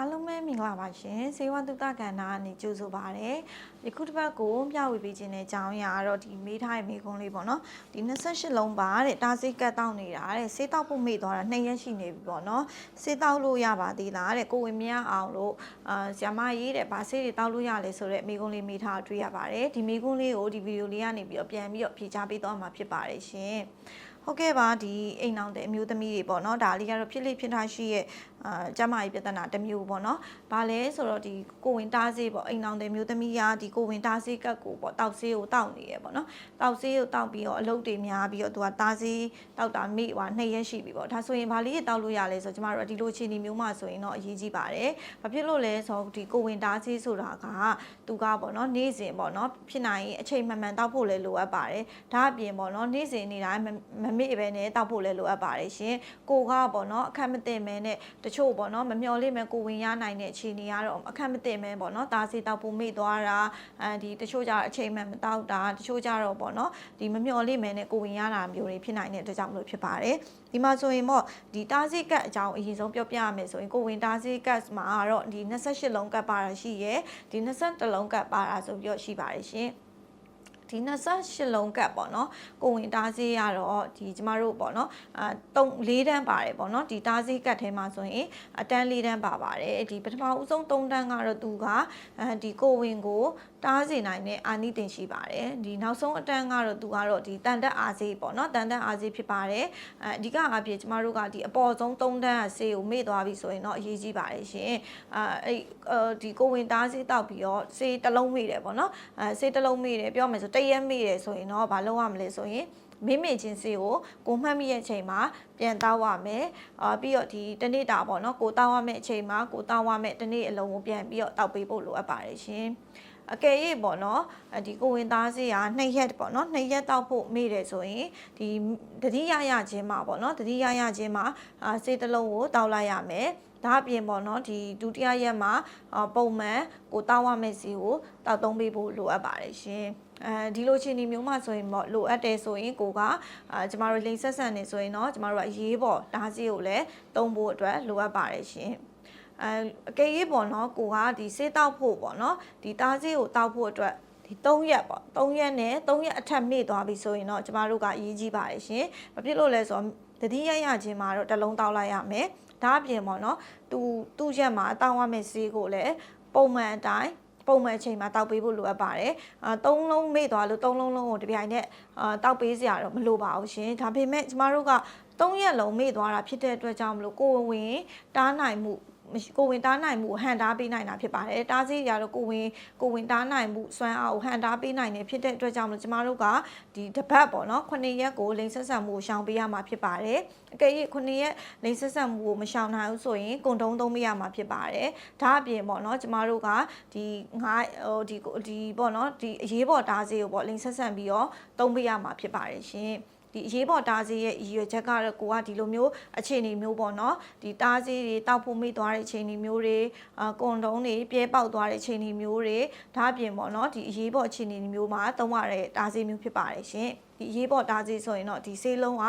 အားလုံးပဲမင်္ဂလာပါရှင်။စေဝတုတ္တကဏ္ဍကနေကြိုဆိုပါရစေ။ဒီခုတစ်ပတ်ကိုမျှဝေပေးခြင်းတဲ့အကြောင်းအရာကတော့ဒီမေးထားတဲ့မေးခွန်းလေးပေါ့နော်။ဒီ28လုံးပါတဲ့တားစိတ်ကတ်တောက်နေတာတဲ့စေးတောက်ဖို့မေ့သွားတာ2ရက်ရှိနေပြီပေါ့နော်။စေးတောက်လို့ရပါသေးလားတဲ့ကိုဝင်မြတ်အောင်လို့အာဆ iam မရေးတဲ့ဗာစေးတွေတောက်လို့ရလဲဆိုတော့မေးခွန်းလေးမေးထားတွေ့ရပါတယ်။ဒီမေးခွန်းလေးကိုဒီဗီဒီယိုလေးကနေပြီးတော့ပြန်ပြီးတော့ဖြေချပေးသွားမှာဖြစ်ပါတယ်ရှင်။ဟုတ်ကဲ့ပါဒီအိမ်အောင်တဲ့အမျိုးသမီးတွေပေါ့နော်ဒါလေးကတော့ဖြစ်လိဖြစ်ထားရှိရဲ့အာကျမကြီးပြဿနာတစ်မျိုးပေါ့နော်။ဘာလဲဆိုတော့ဒီကိုဝင်တားဆေးပေါ့အိမ်အောင်တဲ့အမျိုးသမီးကဒီကိုဝင်တားဆေးကတ်ကိုပေါ့တောက်ဆေးကိုတောက်နေရပေါ့နော်။တောက်ဆေးကိုတောက်ပြီးတော့အလုပ်တွေများပြီးတော့သူကတားဆေးတောက်တာမိဟွာနှစ်ရက်ရှိပြီပေါ့။ဒါဆိုရင်ဘာလေးတောက်လို့ရလဲဆိုတော့ကျမတို့ကဒီလိုအခြေအနေမျိုးမှဆိုရင်တော့အရေးကြီးပါတယ်။ဘာဖြစ်လို့လဲဆိုတော့ဒီကိုဝင်တားဆေးဆိုတာကသူကပေါ့နော်နေ့စဉ်ပေါ့နော်ဖြစ်နိုင်ရင်အချိန်မှန်မှန်တောက်ဖို့လည်းလိုအပ်ပါတယ်။ဒါအပြင်ပေါ့နော်နေ့စဉ်နေတိုင်းမမေ့ပဲနဲ့တောက်ဖို့လည်းလိုအပ်ပါတယ်ရှင်။ကိုကပေါ့နော်အခက်မတင်မဲနဲ့တချို့ပေါ့နော်မမျော်လင့်မဲကိုဝင်ရနိုင်တဲ့အခြေအနေကတော့အခက်မတင်မဲပေါ့နော်ဒါစီတောက်ဖို့မေ့သွားတာအဲဒီတချို့ကြတော့အချိန်မှန်မတောက်တာတချို့ကြတော့ပေါ့နော်ဒီမမျော်လင့်မဲနဲ့ကိုဝင်ရတာမျိုးတွေဖြစ်နိုင်တဲ့အတွက်ကြောင့်မလို့ဖြစ်ပါတယ်ဒီမှာဆိုရင်ပေါ့ဒီတားစီကတ်အကြောင်းအရင်ဆုံးပြောပြရမယ်ဆိုရင်ကိုဝင်တားစီကတ်မှာကတော့ဒီ28လုံးကတ်ပါတာရှိရယ်ဒီ21လုံးကတ်ပါတာဆိုပြီးတော့ရှိပါတယ်ရှင် ဒီ28လုံးကတ်ပေါ့နော်ကိုဝင်တားစေးရတော့ဒီကျမတို့ပေါ့နော်အာ3 4တန်းပါတယ်ပေါ့နော်ဒီတားစေးကတ်ထဲမှာဆိုရင်အတန်း4တန်းပါပါတယ်ဒီပထမဦးဆုံး3တန်းကတော့သူကအဲဒီကိုဝင်ကိုတားစေနိုင်တဲ့အာနိသင်ရှိပါတယ်ဒီနောက်ဆုံးအတန်းကတော့သူကတော့ဒီတန်တက်အားစေးပေါ့နော်တန်တက်အားစေးဖြစ်ပါတယ်အဲအဓိကအဖြစ်ကျမတို့ကဒီအပေါ်ဆုံး3တန်းအစေးကိုမေ့သွားပြီဆိုရင်တော့အရေးကြီးပါတယ်ရှင်အာအဲ့ဒီကိုဝင်တားစေးတောက်ပြီးတော့စေးတစ်လုံးမေ့တယ်ပေါ့နော်အဲစေးတစ်လုံးမေ့တယ်ပြောမယ်ဆိုတရက်မေ့တယ်ဆိုရင်တော့ဘာလုပ်ရမလဲဆိုရင်မိမိချင်းစီကိုကိုမှတ်မိရဲ့အချိန်မှာပြန်တောက်ရမယ်အာပြီးတော့ဒီတနေ့တာပေါ့နော်ကိုတောက်ရမယ့်အချိန်မှာကိုတောက်ရမယ့်တနေ့အလုံးကိုပြန်ပြီးတော့တောက်ပေးဖို့လိုအပ်ပါတယ်ရှင်အကယ်၍ပေါ့နော်ဒီကိုဝင်သားစေးကနှစ်ရက်ပေါ့နော်နှစ်ရက်တောက်ဖို့မေ့တယ်ဆိုရင်ဒီတတိယရခြင်းမှာပေါ့နော်တတိယရခြင်းမှာအာစေးတစ်လုံးကိုတောက်လိုက်ရမယ်ဒါအပြင်ပေါ့နော်ဒီဒုတိယရက်မှာပုံမှန်ကိုတောက်ရမယ့်စီကိုတောက်သုံးပေးဖို့လိုအပ်ပါတယ်ရှင် အဲဒီလိုချင်းဒီမျိုးမှဆိုရင်ပေါ့လိုအပ်တယ်ဆိုရင်ကိုကအာကျမတို့လိန်ဆက်ဆန်နေဆိုရင်တော့ကျမတို့ကအရေးပေါ်ဓာတ်စီကိုလည်းသုံးဖို့အတွက်လိုအပ်ပါတယ်ရှင်အဲအကယ်၍ပေါ့နော်ကိုကဒီစေးတောက်ဖို့ပေါ့နော်ဒီတားစီကိုတောက်ဖို့အတွက်ဒီ3ရက်ပေါ့3ရက်နဲ့3ရက်အထက်မေ့သွားပြီဆိုရင်တော့ကျမတို့ကအရေးကြီးပါတယ်ရှင်။ဘာဖြစ်လို့လဲဆိုတော့တတိယရခြင်းမှာတော့တစ်လုံးတောက်လိုက်ရမယ်။ဒါအပြင်ပေါ့နော်သူသူ့ရက်မှာတောင်းရမယ့်ဈေးကိုလည်းပုံမှန်အတိုင်း ပုံမှန်အချိန်မှာတောက်ပေးဖို့လိုအပ်ပါတယ်။အာသုံးလုံးမေ့သွားလို့သုံးလုံးလုံးကိုတပြိုင်နက်အာတောက်ပေးစရာတော့မလိုပါဘူးရှင်။ဒါပေမဲ့ကျမတို့က၃ရက်လုံးမေ့သွားတာဖြစ်တဲ့အတွက်ကြောင့်မလို့ကိုယ်ဝင်တားနိုင်မှု ကိုဝင်တားနိုင်မှုဟန်တားပေးနိုင်တာဖြစ်ပါတယ်။တားစီရတော့ကိုဝင်ကိုဝင်တားနိုင်မှုစွမ်းအားကိုဟန်တားပေးနိုင်တယ်ဖြစ်တဲ့အတွက်ကြောင့်မလို့ကျမတို့ကဒီတပတ်ပေါ့နော်9ရက်ကိုလိန်ဆက်ဆက်မှုကိုရှောင်ပေးရမှာဖြစ်ပါတယ်။အကယ်၍9ရက်လိန်ဆက်ဆက်မှုကိုမရှောင်နိုင်ဘူးဆိုရင်ကုံတုံးသုံးပေးရမှာဖြစ်ပါတယ်။ဒါအပြင်ပေါ့နော်ကျမတို့ကဒီငါဟိုဒီဒီပေါ့နော်ဒီအရေးပေါ်တားစီကိုပေါ့လိန်ဆက်ဆက်ပြီးတော့သုံးပေးရမှာဖြစ်ပါတယ်ရှင်။ ဒီအရေးပေါ်တားဆေးရဲ့ရည်ရွယ်ချက်ကတော့ကိုကဒီလိုမျိုးအခြေအနေမျိုးပေါ့နော်ဒီတားဆေးတွေတောက်ဖို့မိသွားတဲ့အခြေအနေမျိုးတွေအာကွန်တုံးတွေပြဲပေါက်သွားတဲ့အခြေအနေမျိုးတွေဒါအပြင်ပေါ့နော်ဒီအရေးပေါ်အခြေအနေမျိုးမှာသုံးရတဲ့တားဆေးမျိုးဖြစ်ပါတယ်ရှင် ဒီအရေးပေါ်တားဆေးဆိုရင်တော့ဒီဆေးလုံးက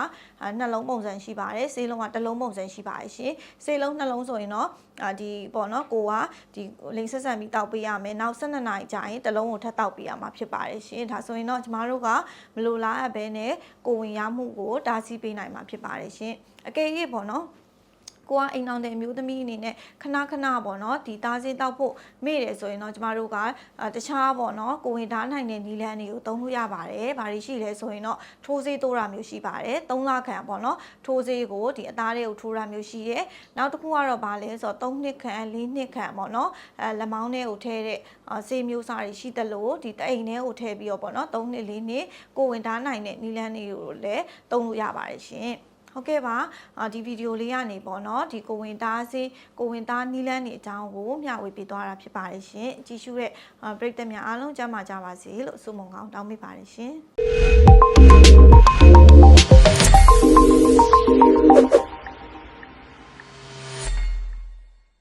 နှလုံးပုံစံရှိပါတယ်ဆေးလုံးကတစ်လုံးပုံစံရှိပါတယ်ရှင်ဆေးလုံးနှလုံးဆိုရင်တော့အာဒီပေါ့နော်ကိုကဒီလိန်ဆက်ဆန်ပြီးတောက်ပေးရမယ်နောက်12နာရီကြာရင်တစ်လုံးကိုထပ်တောက်ပေးရမှာဖြစ်ပါတယ်ရှင်ဒါဆိုရင်တော့ကျမတို့ကမလိုလားအပ်ဘဲနဲ့ကိုဝင်ရမှုကိုတားဆီးပေးနိုင်မှာဖြစ်ပါတယ်ရှင်အကယ်၍ပေါ့နော် ကိုကအိမ်အောင်တဲ့အမျိုးသမီးအနေနဲ့ခဏခဏပေါ့နော်ဒီသားစေးတောက်ဖို့မေ့တယ်ဆိုရင်တော့ကျမတို့ကတခြားပေါ့နော်ကိုဝင်ဓာတ်နိုင်တဲ့နီလန်းတွေကိုသုံးလို့ရပါတယ်။ဘာတွေရှိလဲဆိုရင်တော့ထိုးစေးတိုးတာမျိုးရှိပါတယ်။၃လခန့်ပေါ့နော်ထိုးစေးကိုဒီအသားတွေကိုထိုးတာမျိုးရှိတယ်။နောက်တစ်ခုကတော့ဗာလဲဆိုတော့၃နှစ်ခန့်၄နှစ်ခန့်ပေါ့နော်အဲလက်မောင်းတွေကိုထည့်တဲ့စေးမျိုးစားတွေရှိတယ်လို့ဒီတအိမ်ထဲကိုထည့်ပြီးတော့ပေါ့နော်၃နှစ်၄နှစ်ကိုဝင်ဓာတ်နိုင်တဲ့နီလန်းတွေကိုလည်းသုံးလို့ရပါတယ်ရှင်။ ဟုတ်ကဲ့ပါဒီဗီဒီယိုလေးကနေပေါ့နော်ဒီကိုဝင်သားစေးကိုဝင်သားနီးလန်းနေအကြောင်းကိုမျှဝေပေးသွားတာဖြစ်ပါတယ်ရှင်ကြည့်ရှုတဲ့ပရိသတ်များအားလုံးကြမ်းပါကြပါစေလို့ဆုမွန်ကောင်းတောင်းပေးပါတယ်ရှင်